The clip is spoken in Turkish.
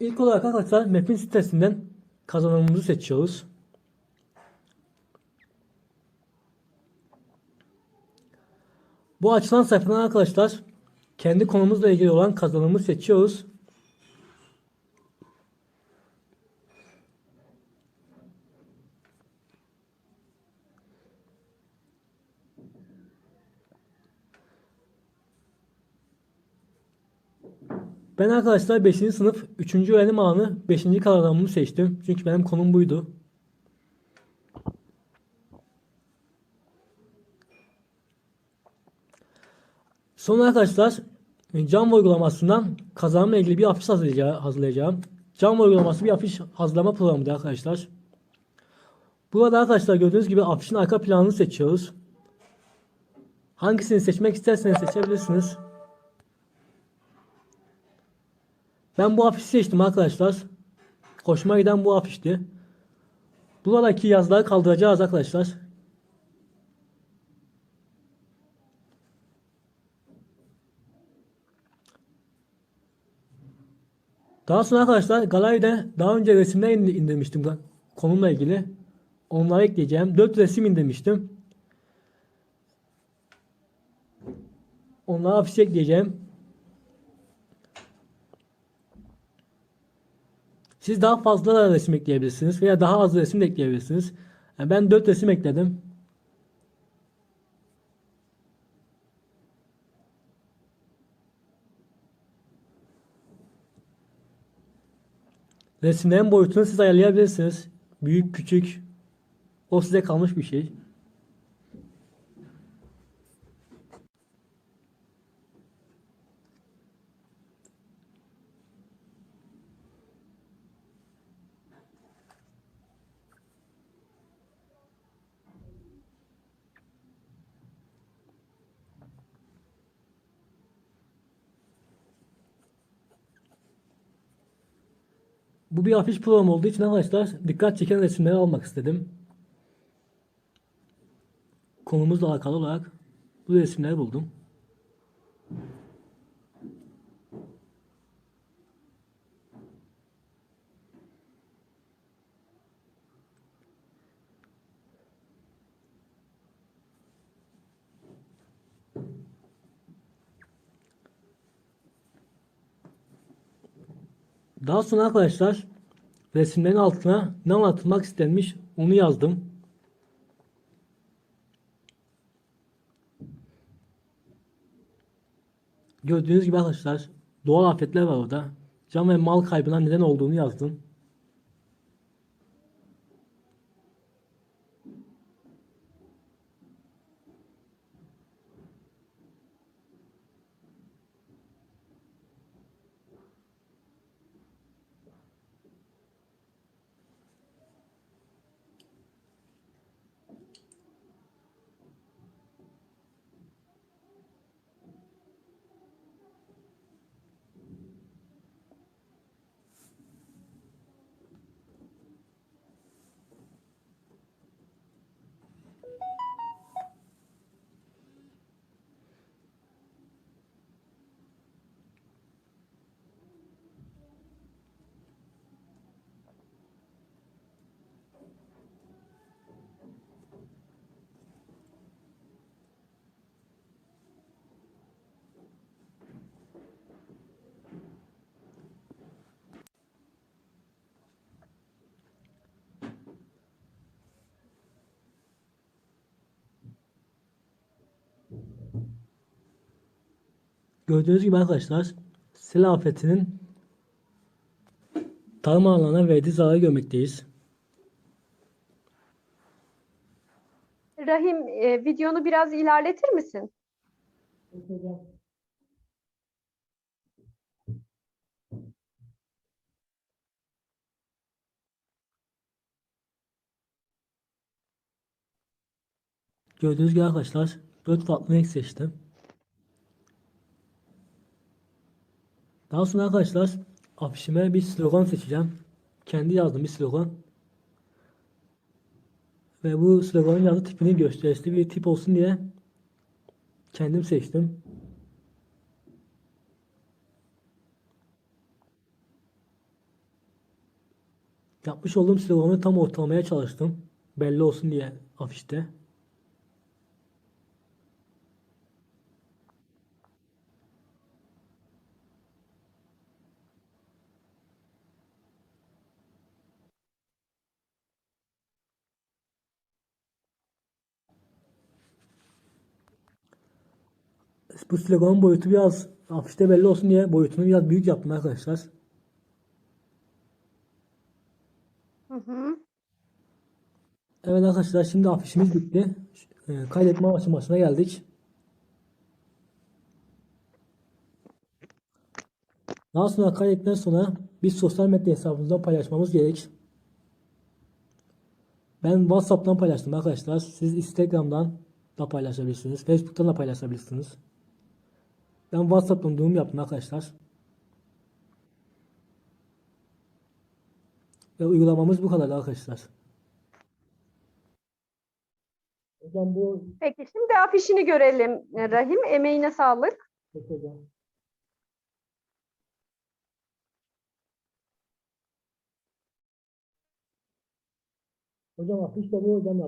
İlk olarak arkadaşlar map'in sitesinden kazanımımızı seçiyoruz. Bu açılan sayfadan arkadaşlar kendi konumuzla ilgili olan kazanımı seçiyoruz. Ben arkadaşlar 5. sınıf 3. öğrenim alanı 5. kazanımımı seçtim. Çünkü benim konum buydu. Sonra arkadaşlar Canva uygulamasından kazanımla ilgili bir afiş hazırlayacağım. Canva uygulaması bir afiş hazırlama programıdır arkadaşlar. Burada arkadaşlar gördüğünüz gibi afişin arka planını seçiyoruz. Hangisini seçmek isterseniz seçebilirsiniz. Ben bu afişi seçtim arkadaşlar. Hoşuma giden bu afişti. Buradaki yazıları kaldıracağız arkadaşlar. Daha sonra arkadaşlar galeride daha önce resimler indi- indirmiştim konumla ilgili. Onları ekleyeceğim. 4 resim indirmiştim. Onları afişe ekleyeceğim. Siz daha fazla da resim ekleyebilirsiniz veya daha az resim de ekleyebilirsiniz. Yani ben 4 resim ekledim. Resimlerin boyutunu siz ayarlayabilirsiniz. Büyük, küçük. O size kalmış bir şey. Bu bir afiş programı olduğu için arkadaşlar dikkat çeken resimleri almak istedim. Konumuzla alakalı olarak bu resimleri buldum. Daha sonra arkadaşlar resimlerin altına ne anlatılmak istenmiş onu yazdım. Gördüğünüz gibi arkadaşlar doğal afetler var orada. Can ve mal kaybına neden olduğunu yazdım. Gördüğünüz gibi arkadaşlar sel afetinin tarım alanına verdiği zararı görmekteyiz. Rahim, e, videonu biraz ilerletir misin? Gördüğünüz gibi arkadaşlar 4 farklı renk seçtim. Sonra arkadaşlar afişime bir slogan seçeceğim. Kendi yazdığım bir slogan. Ve bu sloganın yazı tipini gösterişli bir tip olsun diye kendim seçtim. Yapmış olduğum sloganı tam ortalamaya çalıştım. Belli olsun diye afişte. Bu sloganın boyutu biraz afişte belli olsun diye boyutunu biraz büyük yaptım arkadaşlar. Hı hı. Evet arkadaşlar şimdi afişimiz bitti. Ee, Kaydetme aşamasına geldik. Daha sonra kaydetten sonra biz sosyal medya hesabımızda paylaşmamız gerek. Ben WhatsApp'tan paylaştım arkadaşlar. Siz Instagram'dan da paylaşabilirsiniz. Facebook'tan da paylaşabilirsiniz. Ben WhatsApp'tan duyum yaptım arkadaşlar. Ve uygulamamız bu kadar arkadaşlar. Hocam bu Peki şimdi afişini görelim Rahim. Emeğine sağlık. hocam. Hocam afiş de bu hocam